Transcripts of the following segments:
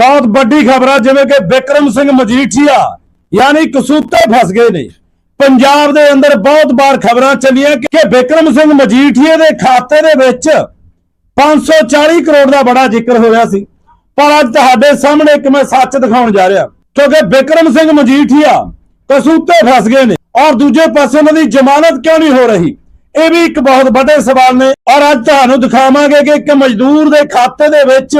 ਬਹੁਤ ਵੱਡੀ ਖਬਰ ਆ, ਜਿਵੇਂ ਕਿ ਵਿਕਰਮ ਸਿੰਘ ਮਜੀਠੀਆ, ਯਾਨੀ ਕਸੂਤੇ ਫਸ ਗਏ ਨੇ। ਪੰਜਾਬ ਦੇ ਅੰਦਰ ਬਹੁਤ ਵਾਰ ਖਬਰਾਂ ਚੱਲੀਆਂ ਕਿ ਵਿਕਰਮ ਸਿੰਘ ਮਜੀਠੀਆ ਦੇ ਖਾਤੇ ਦੇ ਵਿੱਚ 540 ਕਰੋੜ ਦਾ ਬੜਾ ਜ਼ਿਕਰ ਹੋਇਆ ਸੀ। ਪਰ ਅੱਜ ਤੁਹਾਡੇ ਸਾਹਮਣੇ ਇੱਕ ਮੈਂ ਸੱਚ ਦਿਖਾਉਣ ਜਾ ਰਿਹਾ। ਕਿਉਂਕਿ ਵਿਕਰਮ ਸਿੰਘ ਮਜੀਠੀਆ ਕਸੂਤੇ ਫਸ ਗਏ ਨੇ ਔਰ ਦੂਜੇ ਪਾਸੇ ਉਹਨਾਂ ਦੀ ਜ਼ਮਾਨਤ ਕਿਉਂ ਨਹੀਂ ਹੋ ਰਹੀ? ਇਹ ਵੀ ਇੱਕ ਬਹੁਤ ਵੱਡੇ ਸਵਾਲ ਨੇ। ਔਰ ਅੱਜ ਤੁਹਾਨੂੰ ਦਿਖਾਵਾਂਗੇ ਕਿ ਇੱਕ ਮਜ਼ਦੂਰ ਦੇ ਖਾਤੇ ਦੇ ਵਿੱਚ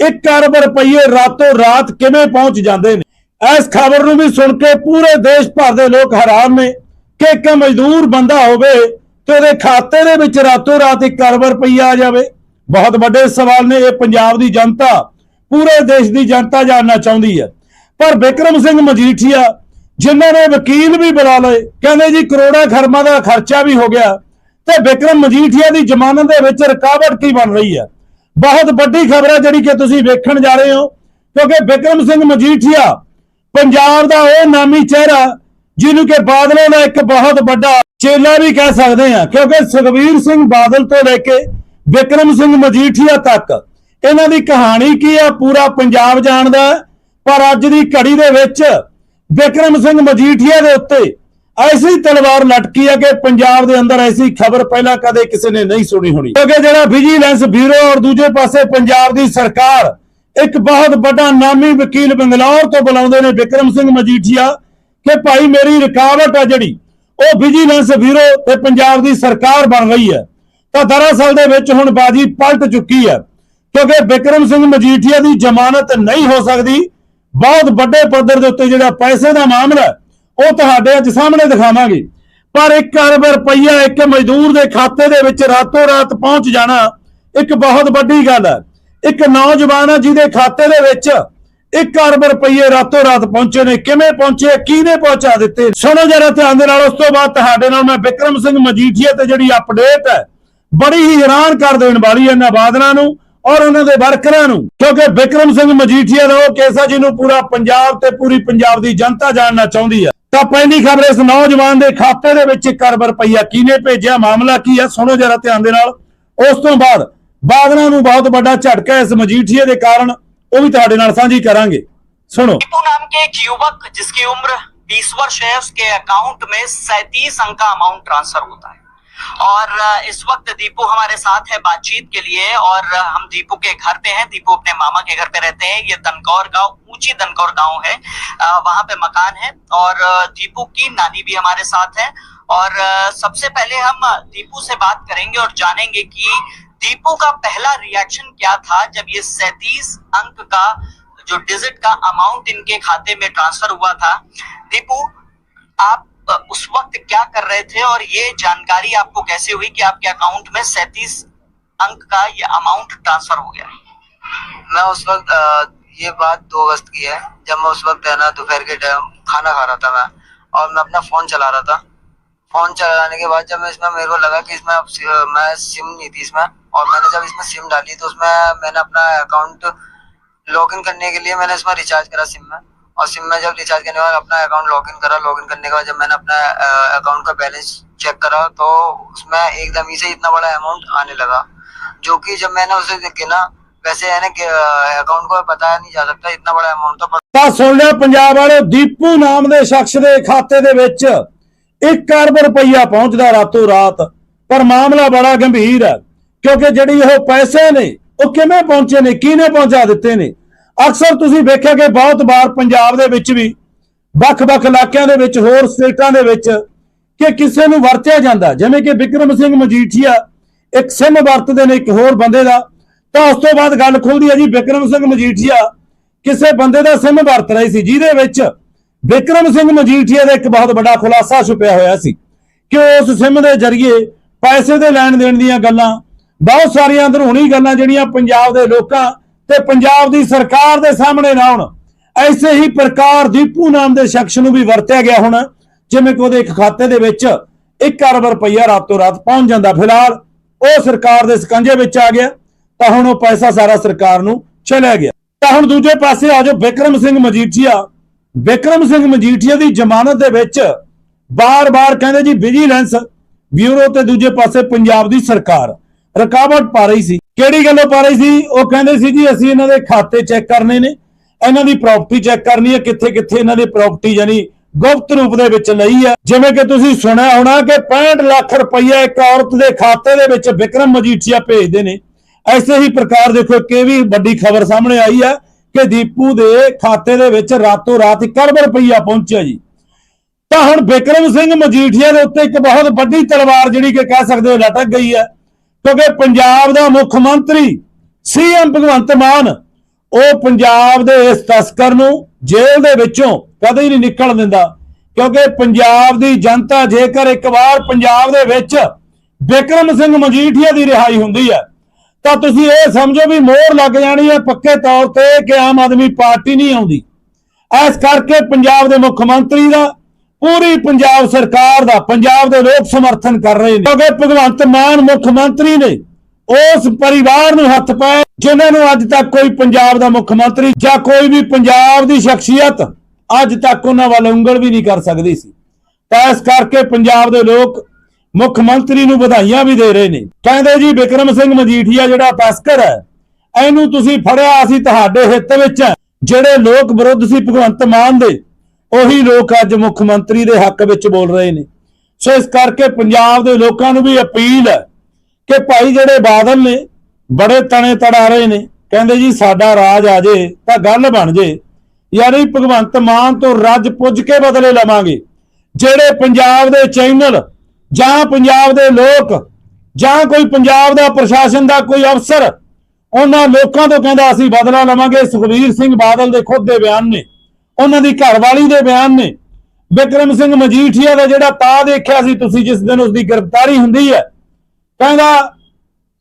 1 ਅਰਬ ਰੁਪਏ ਰਾਤੋਂ ਰਾਤ ਕਿਵੇਂ ਪਹੁੰਚ ਜਾਂਦੇ ਨੇ? ਇਸ ਖਬਰ ਨੂੰ ਵੀ ਸੁਣ ਕੇ ਪੂਰੇ ਦੇਸ਼ ਭਰ ਦੇ ਲੋਕ ਹੈਰਾਨ ਨੇ ਕਿ ਇੱਕ ਮਜ਼ਦੂਰ ਬੰਦਾ ਹੋਵੇ ਤੇ ਉਹਦੇ ਖਾਤੇ ਦੇ ਵਿੱਚ ਰਾਤੋਂ ਰਾਤ 1 ਅਰਬ ਰੁਪਈਆ ਆ ਜਾਵੇ। ਬਹੁਤ ਵੱਡੇ ਸਵਾਲ ਨੇ, ਇਹ ਪੰਜਾਬ ਦੀ ਜਨਤਾ, ਪੂਰੇ ਦੇਸ਼ ਦੀ ਜਨਤਾ ਜਾਣਨਾ ਚਾਹੁੰਦੀ ਹੈ। ਪਰ ਵਿਕਰਮ ਸਿੰਘ ਮਜੀਠੀਆ, ਜਿਨ੍ਹਾਂ ਨੇ ਵਕੀਲ ਵੀ ਬੁਲਾ ਲਏ, ਕਹਿੰਦੇ ਜੀ ਕਰੋੜਾਂ ਖਰਮਾਂ ਦਾ ਖਰਚਾ ਵੀ ਹੋ ਗਿਆ ਤੇ ਵਿਕਰਮ ਮਜੀਠੀਆ ਦੀ ਜ਼ਮਾਨਤ ਦੇ ਵਿੱਚ ਰੁਕਾਵਟ ਕੀ ਬਣ ਰਹੀ ਹੈ? ਬਹੁਤ ਵੱਡੀ ਖਬਰ ਹੈ ਜਿਹੜੀ ਕਿ ਤੁਸੀਂ ਵੇਖਣ ਜਾ ਰਹੇ ਹੋ, ਕਿਉਂਕਿ ਵਿਕਰਮ ਸਿੰਘ ਮਜੀਠੀਆ ਪੰਜਾਬ ਦਾ ਉਹ ਨਾਮੀ ਚਿਹਰਾ, ਜਿਹਨੂੰ ਕਿ ਬਾਦਲਾਂ ਦਾ ਇੱਕ ਬਹੁਤ ਵੱਡਾ ਚੇਲਾ ਵੀ ਕਹਿ ਸਕਦੇ ਆ ਕਿਉਂਕਿ ਸੁਖਵੀਰ ਸਿੰਘ ਬਾਦਲ ਤੋਂ ਲੈ ਕੇ ਵਿਕਰਮ ਸਿੰਘ ਮਜੀਠੀਆ ਤੱਕ, ਇਹਨਾਂ ਦੀ ਕਹਾਣੀ ਕੀ ਆ, ਪੂਰਾ ਪੰਜਾਬ ਜਾਣਦਾ ਹੈ। ਪਰ ਅੱਜ ਦੀ ਘੜੀ ਦੇ ਵਿੱਚ ਵਿਕਰਮ ਸਿੰਘ ਮਜੀਠੀਆ ਦੇ ਉੱਤੇ ਐਸੀ ਤਲਵਾਰ ਲਟਕੀ ਹੈ ਕਿ ਪੰਜਾਬ ਦੇ ਅੰਦਰ ਐਸੀ ਖਬਰ ਪਹਿਲਾਂ ਕਦੇ ਕਿਸੇ ਨੇ ਨਹੀਂ ਸੁਣੀ ਹੋਣੀ। ਕਿਉਂਕਿ ਜਿਹੜਾ ਵਿਜੀਲੈਂਸ ਬਿਊਰੋ ਔਰ ਦੂਜੇ ਪਾਸੇ ਪੰਜਾਬ ਦੀ ਸਰਕਾਰ ਇੱਕ ਬਹੁਤ ਵੱਡਾ ਨਾਮੀ ਵਕੀਲ ਬੰਗਲੌਰ ਤੋਂ ਬੁਲਾਉਂਦੇ ਨੇ ਵਿਕਰਮ ਸਿੰਘ ਮਜੀਠੀਆ ਕਿ ਭਾਈ ਮੇਰੀ ਰੁਕਾਵਟ ਹੈ ਜਿਹੜੀ, ਉਹ ਵਿਜੀਲੈਂਸ ਬਿਊਰੋ ਤੇ ਪੰਜਾਬ ਦੀ ਸਰਕਾਰ ਬਣ ਰਹੀ ਹੈ। ਤਾਂ ਦਰਅਸਲ ਦੇ ਵਿੱਚ ਹੁਣ ਬਾਜੀ ਪਲਟ ਚੁੱਕੀ ਹੈ। ਕਿਉਂਕਿ ਵਿਕਰਮ ਸਿੰਘ ਮਜੀਠੀਆ ਦੀ ਜ਼ਮਾਨਤ ਨਹੀਂ ਹੋ ਸਕਦੀ। ਬਹੁਤ ਵੱਡੇ ਪੱਧਰ ਦੇ ਉੱਤੇ ਜਿਹੜਾ ਪੈਸੇ ਦਾ ਮਾਮਲਾ ਉਹ ਤੁਹਾਡੇ ਅੱਜ ਸਾਹਮਣੇ ਦਿਖਾਵਾਂਗੇ। ਪਰ 1 ਅਰਬ ਰੁਪਈਆ ਇੱਕ ਮਜ਼ਦੂਰ ਦੇ ਖਾਤੇ ਦੇ ਵਿੱਚ ਰਾਤੋਂ ਰਾਤ ਪਹੁੰਚ ਜਾਣਾ ਇੱਕ ਬਹੁਤ ਵੱਡੀ ਗੱਲ ਹੈ। ਇੱਕ ਨੌਜਵਾਨ ਹੈ ਜਿਹਦੇ ਖਾਤੇ ਦੇ ਵਿੱਚ 1 ਅਰਬ ਰੁਪਏ ਰਾਤੋਂ ਰਾਤ ਪਹੁੰਚੇ ਨੇ। ਕਿਵੇਂ ਪਹੁੰਚੇ, ਕਿਹਨੇ ਪਹੁੰਚਾ ਦਿੱਤੇ? ਸੁਣੋ ਜਰਾ ਧਿਆਨ ਦੇ ਨਾਲ, ਉਸ ਤੋਂ ਬਾਅਦ ਤੁਹਾਡੇ ਨਾਲ ਮੈਂ ਵਿਕਰਮ ਸਿੰਘ ਮਜੀਠੀਆ ਤੇ ਜਿਹੜੀ ਅਪਡੇਟ ਹੈ, ਬੜੀ ਹੀ ਹੈਰਾਨ ਕਰ ਦੇਣ ਵਾਲੀ ਹੈ ਇਹਨਾਂ ਬਾਦਲਾਂ ਨੂੰ ਔਰ ਉਹਨਾਂ ਦੇ ਵਰਕਰਾਂ ਨੂੰ। ਕਿਉਂਕਿ ਵਿਕਰਮ ਸਿੰਘ ਮਜੀਠੀਆ ਦਾ ਉਹ ਕੇਸ ਜੀ ਨੂੰ ਪੂਰਾ ਪੰਜਾਬ ਤੇ ਪੂਰੀ ਪੰਜਾਬ ਦੀ ਜਨਤਾ ਜਾਣਨਾ ਚਾਹੁੰਦੀ ਹੈ। ਤਾਂ ਪਹਿਲੀ ਖਬਰ ਇਸ ਨੌਜਵਾਨ ਦੇ ਖਾਤੇ ਦੇ ਵਿੱਚ 1 ਅਰਬ ਰੁਪਈਆ ਕਿਹਨੇ ਭੇਜਿਆ ਮਾਮਲਾ ਕੀ ਹੈ ਸੁਣੋ ਜਰਾ ਧਿਆਨ ਦੇ ਨਾਲ ਉਸ ਤੋਂ ਬਾਅਦ ਬਾਦਲਾਂ ਨੂੰ ਬਹੁਤ ਵੱਡਾ ਝਟਕਾ ਇਸ ਮਜੀਠੀਏ ਦੇ ਕਾਰਨ ਉਹ ਵੀ ਤੁਹਾਡੇ ਨਾਲ ਸਾਂਝੀ ਕਰਾਂਗੇ ਸੁਣੋ दीपू नाम के एक युवक जिसकी उम्र 20 वर्ष है उसके अकाउंट में सैतीस अंक का अमाउंट ट्रांसफर होता है और इस वक्त दीपू हमारे साथ है बातचीत के लिए और हम दीपू के घर पे हैं। दीपू अपने मामा के घर पे रहते हैं। ये दनकौर गाँव, ऊँची दनकौर गाँव है। वहाँ पे मकान है और दीपू की नानी भी हमारे साथ है। और सबसे पहले हम दीपू से बात करेंगे और जानेंगे कि दीपू का पहला रिएक्शन क्या था जब ये सैतीस अंक का, जो डिजिट का अमाउंट इनके खाते में ट्रांसफ़र हुआ था। दीपू, आप क्या कर रहे थे और ये जानकारी आपको कैसे हुई कि आपके अकाउंट में सैतीस अंक का ये अमाउंट ट्रांसफ़र हो गया? मैं उस वक्त ये बात दो अगस्त की है। जब मैं उस वक्त ना, दोपहर के टाइम खाना खा रहा था मैं और मैं अपना फ़ोन चला रहा था। फ़ोन चलाने के बाद जब मैं इसमें मेरे को लगा कि इसमें मैं सिम नहीं थी इसमें और मैंने जब इसमें सिम डाली तो उसमें मैंने अपना अकाउंट लॉगिन करने के लिए मैंने इसमें रिचार्ज करा सिम में। और सिम में जब रिचार्ज करने के बाद अपना अकाउंट लॉगिन करा लॉगिन करने के बाद जब मैंने अपना अकाउंट का बैलेंस चेक करा तो उसमें एकदम ही से इतना बड़ा अमाउंट आने लगा जो कि जब मैंने उसे गिना वैसे है ना कि अकाउंट को बताया नहीं जा सकता इतना बड़ा अमाउंट था पर ਤਾਂ ਸੁਣ ਲਿਆ ਪੰਜਾਬ ਵਾਲੇ ਦੀਪੂ ਨਾਮ ਦੇ ਸ਼ਖਸ ਦੇ ਖਾਤੇ ਦੇ ਵਿੱਚ 1 ਅਰਬ ਰੁਪਈਆ ਪਹੁੰਚਦਾ ਰਾਤੋਂ ਰਾਤ ਪਰ ਮਾਮਲਾ ਬੜਾ ਗੰਭੀਰ ਹੈ ਕਿਉਂਕਿ ਜਿਹੜੀ ਉਹ ਪੈਸੇ ਨੇ ਉਹ ਕਿਵੇਂ ਪਹੁੰਚੇ ਨੇ ਕਿਹਨੇ ਪਹੁੰਚਾ ਦਿੱਤੇ ਨੇ ਅਕਸਰ ਤੁਸੀਂ ਵੇਖਿਆ ਕਿ ਬਹੁਤ ਵਾਰ ਪੰਜਾਬ ਦੇ ਵਿੱਚ ਵੀ ਵੱਖ-ਵੱਖ ਇਲਾਕਿਆਂ ਦੇ ਵਿੱਚ ਹੋਰ ਸਟੇਟਾਂ ਦੇ ਵਿੱਚ ਕਿ ਕਿਸੇ ਨੂੰ ਵਰਤਿਆ ਜਾਂਦਾ। ਜਿਵੇਂ ਕਿ ਵਿਕਰਮ ਸਿੰਘ ਮਜੀਠੀਆ ਇੱਕ ਸਿਮ ਵਰਤਦੇ ਨੇ ਇੱਕ ਹੋਰ ਬੰਦੇ ਦਾ। ਤਾਂ ਉਸ ਤੋਂ ਬਾਅਦ ਗੱਲ ਖੁੱਲਦੀ ਹੈ ਜੀ, ਵਿਕਰਮ ਸਿੰਘ ਮਜੀਠੀਆ ਕਿਸੇ ਬੰਦੇ ਦਾ ਸਿਮ ਵਰਤ ਰਹੀ ਸੀ, ਜਿਹਦੇ ਵਿੱਚ ਵਿਕਰਮ ਸਿੰਘ ਮਜੀਠੀਆ ਦਾ ਇੱਕ ਬਹੁਤ ਵੱਡਾ ਖੁਲਾਸਾ ਛੁਪਿਆ ਹੋਇਆ ਸੀ ਕਿ ਉਸ ਸਿਮ ਦੇ ਜ਼ਰੀਏ ਪੈਸੇ ਦੇ ਲੈਣ ਦੇਣ ਦੀਆਂ ਗੱਲਾਂ, ਬਹੁਤ ਸਾਰੀਆਂ ਅੰਦਰੂਨੀ ਗੱਲਾਂ ਜਿਹੜੀਆਂ ਪੰਜਾਬ ਦੇ ਲੋਕਾਂ ਤੇ ਪੰਜਾਬ ਦੀ ਸਰਕਾਰ ਦੇ ਸਾਹਮਣੇ ਨਾ ਆਉਣ। ਐਸੇ ਹੀ ਪ੍ਰਕਾਰ ਦੀਪੂ ਨਾਮ ਦੇ ਸ਼ਖਸ ਨੂੰ ਵੀ ਵਰਤਿਆ ਗਿਆ ਹੁਣ, ਜਿਵੇਂ ਕਿ ਉਹਦੇ ਇੱਕ ਖਾਤੇ ਦੇ ਵਿੱਚ 1 ਅਰਬ ਰੁਪਈਆ ਰਾਤੋਂ ਰਾਤ ਪਹੁੰਚ ਜਾਂਦਾ। ਫਿਲਹਾਲ ਉਹ ਸਰਕਾਰ ਦੇ ਸਕੰਜੇ ਵਿੱਚ ਆ ਗਿਆ, ਤਾਂ ਹੁਣ ਉਹ ਪੈਸਾ ਸਾਰਾ ਸਰਕਾਰ ਨੂੰ ਚਲਿਆ ਗਿਆ। ਤਾਂ ਹੁਣ ਦੂਜੇ ਪਾਸੇ ਆ ਜਾਓ, ਵਿਕਰਮ ਸਿੰਘ ਮਜੀਠੀਆ। ਵਿਕਰਮ ਸਿੰਘ ਮਜੀਠੀਆ ਦੀ ਜ਼ਮਾਨਤ ਦੇ ਵਿੱਚ ਬਾਰ-ਬਾਰ ਕਹਿੰਦੇ ਜੀ ਵਿਜੀਲੈਂਸ ਬਿਊਰੋ ਤੇ ਦੂਜੇ ਪਾਸੇ ਪੰਜਾਬ ਦੀ ਸਰਕਾਰ। ਰੁਕਾਵਟ ਪਾ ਰਹੀ ਸੀ। ਕਿਹੜੀ ਗੱਲੋਂ ਪਾ ਰਹੀ ਸੀ? ਉਹ ਕਹਿੰਦੇ ਸੀ ਜੀ, ਅਸੀਂ ਇਹਨਾਂ ਦੇ ਖਾਤੇ ਚੈੱਕ ਕਰਨੇ ਨੇ। ਇਹਨਾਂ ਦੀ ਪ੍ਰਾਪਰਟੀ ਚੈੱਕ ਕਰਨੀ ਹੈ ਕਿੱਥੇ ਕਿੱਥੇ ਇਹਨਾਂ ਦੀ ਪ੍ਰਾਪਰਟੀ ਯਾਨੀ ਗੁਪਤ ਰੂਪ ਦੇ ਵਿੱਚ ਲਈ ਹੈ। ਜਿਵੇਂ ਕਿ ਤੁਸੀਂ ਸੁਣਿਆ ਹੋਣਾ ਕਿ 65 ਲੱਖ ਰੁਪਈਆ ਇੱਕ ਔਰਤ ਦੇ ਖਾਤੇ ਦੇ ਵਿੱਚ ਵਿਕਰਮ ਮਜੀਠੀਆ ਭੇਜਦੇ ਨੇ। ਐਸੇ ਹੀ ਪ੍ਰਕਾਰ ਦੇਖੋ, ਇੱਕ ਇਹ ਵੀ ਵੱਡੀ ਖਬਰ ਸਾਹਮਣੇ ਆਈ ਹੈ ਕਿ ਦੀਪੂ ਦੇ ਖਾਤੇ ਦੇ ਵਿੱਚ ਰਾਤੋਂ ਰਾਤ 1 ਕਰੋੜ ਰੁਪਈਆ ਪਹੁੰਚਿਆ ਜੀ। ਤਾਂ ਹੁਣ ਬਿਕਰਮ ਸਿੰਘ ਮਜੀਠੀਆ ਦੇ ਉੱਤੇ ਇੱਕ ਬਹੁਤ ਵੱਡੀ ਤਲਵਾਰ ਜਿਹੜੀ ਕਿ ਕਹਿ ਸਕਦੇ ਹੋ ਲਟਕ ਗਈ ਹੈ। ਕਿਉਂਕਿ ਪੰਜਾਬ ਦਾ ਮੁੱਖ ਮੰਤਰੀ, ਸੀਐਮ ਭਗਵੰਤ ਮਾਨ, ਉਹ ਪੰਜਾਬ ਦੇ ਇਸ ਤਸਕਰ ਨੂੰ ਜੇਲ੍ਹ ਦੇ ਵਿੱਚੋਂ ਕਦੇ ਨਹੀਂ ਨਿਕਲ ਦਿੰਦਾ। ਕਿਉਂਕਿ ਪੰਜਾਬ ਦੀ ਜਨਤਾ ਜੇਕਰ ਇੱਕ ਵਾਰ ਪੰਜਾਬ ਦੇ ਵਿੱਚ ਬਿਕਰਮ ਸਿੰਘ ਮਜੀਠੀਆ ਦੀ ਰਿਹਾਈ ਹੁੰਦੀ ਹੈ, ਤਾਂ ਤੁਸੀਂ ਇਹ ਸਮਝੋ ਵੀ ਮੋਹਰ ਲੱਗ ਜਾਣੀ ਹੈ ਪੱਕੇ ਤੌਰ ਤੇ ਕਿ ਆਮ ਆਦਮੀ ਪਾਰਟੀ ਨਹੀਂ ਆਉਂਦੀ। ਇਸ ਕਰਕੇ ਪੰਜਾਬ ਦੇ ਮੁੱਖ ਮੰਤਰੀ ਦਾ ਪੂਰੀ ਪੰਜਾਬ ਸਰਕਾਰ ਦਾ, ਪੰਜਾਬ ਦੇ ਲੋਕ ਸਮਰਥਨ ਕਰ ਰਹੇ ਨੇ। ਕਿਉਂਕਿ ਭਗਵੰਤ ਮਾਨ ਮੁੱਖ ਮੰਤਰੀ ਨੇ, ਉਸ ਪਰਿਵਾਰ ਨੂੰ ਹੱਥ ਪਾਏ ਜਿਨ੍ਹਾਂ ਨੂੰ ਅੱਜ ਤੱਕ ਕੋਈ ਪੰਜਾਬ ਦਾ ਮੁੱਖ ਮੰਤਰੀ ਜਾਂ ਕੋਈ ਵੀ ਪੰਜਾਬ ਦੀ ਸ਼ਖਸੀਅਤ ਅੱਜ ਤੱਕ ਉਹਨਾਂ ਵੱਲ ਉਂਗਲ ਵੀ ਨਹੀਂ ਕਰ ਸਕਦੀ ਸੀ। ਤਾਂ ਇਸ ਕਰਕੇ ਪੰਜਾਬ ਦੇ ਲੋਕ ਮੁੱਖ ਮੰਤਰੀ ਨੂੰ ਵਧਾਈਆਂ ਵੀ ਦੇ ਰਹੇ ਨੇ। ਕਹਿੰਦੇ ਜੀ, ਵਿਕਰਮ ਸਿੰਘ ਮਜੀਠੀਆ ਜਿਹੜਾ ਤਸਕਰ ਹੈ, ਇਹਨੂੰ ਤੁਸੀਂ ਫੜਿਆ, ਅਸੀਂ ਤੁਹਾਡੇ ਹਿੱਤ ਵਿੱਚ ਜਿਹੜੇ ਲੋਕ ਵਿਰੁੱਧ ਸੀ ਭਗਵੰਤ ਮਾਨ ਦੇ ਉਹੀ ਲੋਕ ਅੱਜ ਮੁੱਖ ਮੰਤਰੀ ਦੇ ਹੱਕ ਵਿੱਚ ਬੋਲ ਰਹੇ ਨੇ। ਸੋ ਇਸ ਕਰਕੇ ਪੰਜਾਬ ਦੇ ਲੋਕਾਂ ਨੂੰ ਵੀ ਅਪੀਲ ਹੈ ਕਿ ਭਾਈ ਜਿਹੜੇ ਬਾਦਲ ਨੇ, ਬੜੇ ਤਣੇ ਤੜਾ ਰਹੇ ਨੇ, ਕਹਿੰਦੇ ਜੀ ਸਾਡਾ ਰਾਜ ਆ ਜੇ ਤਾਂ ਗੱਲ ਬਣ ਜੇ। ਯਾਨੀ ਭਗਵੰਤ ਮਾਨ ਤੋਂ ਰੱਜ ਪੁੱਜ ਕੇ ਬਦਲੇ ਲਵਾਂਗੇ। ਜਿਹੜੇ ਪੰਜਾਬ ਦੇ ਚੈਨਲ ਜਾਂ ਪੰਜਾਬ ਦੇ ਲੋਕ ਜਾਂ ਕੋਈ ਪੰਜਾਬ ਦਾ ਪ੍ਰਸ਼ਾਸਨ ਦਾ ਕੋਈ ਅਫਸਰ, ਉਹਨਾਂ ਲੋਕਾਂ ਤੋਂ ਕਹਿੰਦਾ ਅਸੀਂ ਬਦਲਾ ਲਵਾਂਗੇ। ਸੁਖਬੀਰ ਸਿੰਘ ਬਾਦਲ ਦੇ ਖੁਦ ਦੇ ਬਿਆਨ ਨੇ। ਉਹਨਾਂ ਦੀ ਘਰਵਾਲੀ ਦੇ ਬਿਆਨ ਨੇ। ਵਿਕਰਮ ਸਿੰਘ ਮਜੀਠੀਆ ਦਾ ਜਿਹੜਾ ਤਾਂ ਦੇਖਿਆ ਸੀ ਤੁਸੀਂ, ਜਿਸ ਦਿਨ ਉਸ ਦੀ ਗ੍ਰਿਫਤਾਰੀ ਹੁੰਦੀ ਹੈ, ਕਹਿੰਦਾ,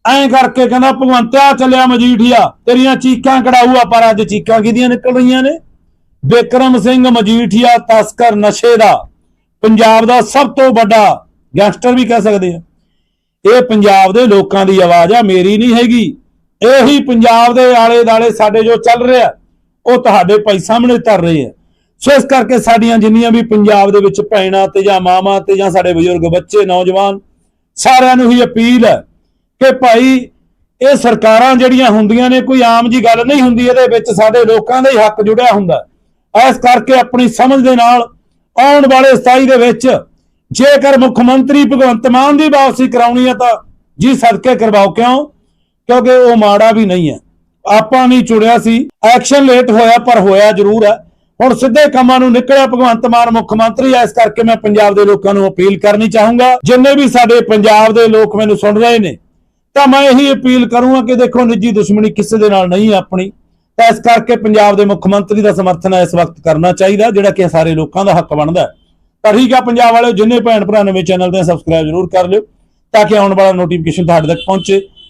ਐਂ ਕਰਕੇ ਕਹਿੰਦਾ, ਭਗਵੰਤਿਆ ਚੱਲਿਆ ਮਜੀਠੀਆ, ਤੇਰੀਆਂ ਚੀਕਾਂ ਕਢਾਊਆ ਪਰ ਅੱਜ ਚੀਕਾਂ ਕਿਹਦੀਆਂ ਨਿਕਲ ਰਹੀਆਂ ਨੇ? ਵਿਕਰਮ ਸਿੰਘ ਮਜੀਠੀਆ ਤਸਕਰ ਨਸ਼ੇ ਦਾ, ਪੰਜਾਬ ਦਾ ਸਭ ਤੋਂ ਵੱਡਾ ਗੈਂਗਸਟਰ ਵੀ ਕਹਿ ਸਕਦੇ ਆ। ਇਹ ਪੰਜਾਬ ਦੇ ਲੋਕਾਂ ਦੀ ਆਵਾਜ਼ ਆ, ਮੇਰੀ ਨਹੀਂ ਹੈਗੀ। ਇਹੀ ਪੰਜਾਬ ਦੇ ਆਲੇ ਦਾਲੇ ਸਾਡੇ ਜੋ ਚੱਲ ਰਿਹਾ। ਉਹ ਤੁਹਾਡੇ ਭਾਈ ਸਾਹਮਣੇ ਧਰ ਰਹੇ ਆ। ਸੋ ਇਸ ਕਰਕੇ ਸਾਡੀਆਂ ਜਿੰਨੀਆਂ ਵੀ ਪੰਜਾਬ ਦੇ ਵਿੱਚ ਭੈਣਾਂ ਤੇ ਜਾਂ ਮਾਵਾਂ ਤੇ ਜਾਂ ਸਾਡੇ ਬਜ਼ੁਰਗ ਬੱਚੇ, ਨੌਜਵਾਨ, ਸਾਰਿਆਂ ਨੂੰ ਹੀ ਅਪੀਲ ਹੈ ਕਿ ਭਾਈ ਇਹ ਸਰਕਾਰਾਂ ਜਿਹੜੀਆਂ ਹੁੰਦੀਆਂ ਨੇ, ਕੋਈ ਆਮ ਜੀ ਗੱਲ ਨਹੀਂ ਹੁੰਦੀ, ਇਹਦੇ ਵਿੱਚ ਸਾਡੇ ਲੋਕਾਂ ਦਾ ਹੀ ਹੱਕ ਜੁੜਿਆ ਹੁੰਦਾ। ਇਸ ਕਰਕੇ ਆਪਣੀ ਸਮਝ ਦੇ ਨਾਲ ਆਉਣ ਵਾਲੇ 27 ਦੇ ਵਿੱਚ ਜੇਕਰ ਮੁੱਖ ਮੰਤਰੀ ਭਗਵੰਤ ਮਾਨ ਦੀ ਵਾਪਸੀ ਕਰਾਉਣੀ ਹੈ ਤਾਂ ਜੀ ਸਦਕੇ ਕਰਵਾਓ ਕਿਉਂ? ਕਿਉਂਕਿ ਉਹ ਮਾੜਾ ਵੀ ਨਹੀਂ ਹੈ। ਆਪਾਂ ਨਹੀਂ ਚੁਣਿਆ ਸੀ। ਐਕਸ਼ਨ ਲੇਟ ਹੋਇਆ, ਪਰ ਹੋਇਆ ਜ਼ਰੂਰ ਹੈ। ਹੁਣ ਸਿੱਧੇ ਕੰਮਾਂ ਨੂੰ ਨਿਕਲਿਆ ਭਗਵੰਤ ਮਾਨ ਮੁੱਖ ਮੰਤਰੀ ਐ ਇਸ ਕਰਕੇ ਮੈਂ ਪੰਜਾਬ ਦੇ ਲੋਕਾਂ ਨੂੰ ਅਪੀਲ ਕਰਨੀ ਚਾਹੂੰਗਾ। ਜਿੰਨੇ ਵੀ ਸਾਡੇ ਪੰਜਾਬ ਦੇ ਲੋਕ ਮੈਨੂੰ ਸੁਣ ਰਹੇ ਨੇ, ਤਾਂ ਮੈਂ ਇਹੀ ਅਪੀਲ ਕਰੂੰਗਾ ਕਿ ਦੇਖੋ ਨਿੱਜੀ ਦੁਸ਼ਮਣੀ ਕਿਸੇ ਦੇ ਨਾਲ ਨਹੀਂ ਹੈ ਆਪਣੀ। ਤਾਂ ਇਸ ਕਰਕੇ ਪੰਜਾਬ ਦੇ ਮੁੱਖ ਮੰਤਰੀ ਦਾ ਸਮਰਥਨ ਇਸ ਵਕਤ ਕਰਨਾ ਚਾਹੀਦਾ, ਜਿਹੜਾ ਕਿ ਸਾਰੇ ਲੋਕਾਂ ਦਾ ਹੱਕ ਬਣਦਾ ਤਾਂ ਠੀਕ ਆ ਪੰਜਾਬ ਵਾਲਿਓ, ਜਿੰਨੇ ਭੈਣ ਭਰਾ ਨਵੇਂ ਚੈਨਲ ਦੇ ਸਬਸਕ੍ਰਾਈਬ ਜ਼ਰੂਰ ਕਰ ਲਿਓ, ਤਾਂ ਕਿ ਆਉਣ ਵਾਲਾ ਨੋਟੀਫਿਕੇਸ਼ਨ ਤੁਹਾਡੇ ਤੱਕ ਪਹੁੰਚੇ।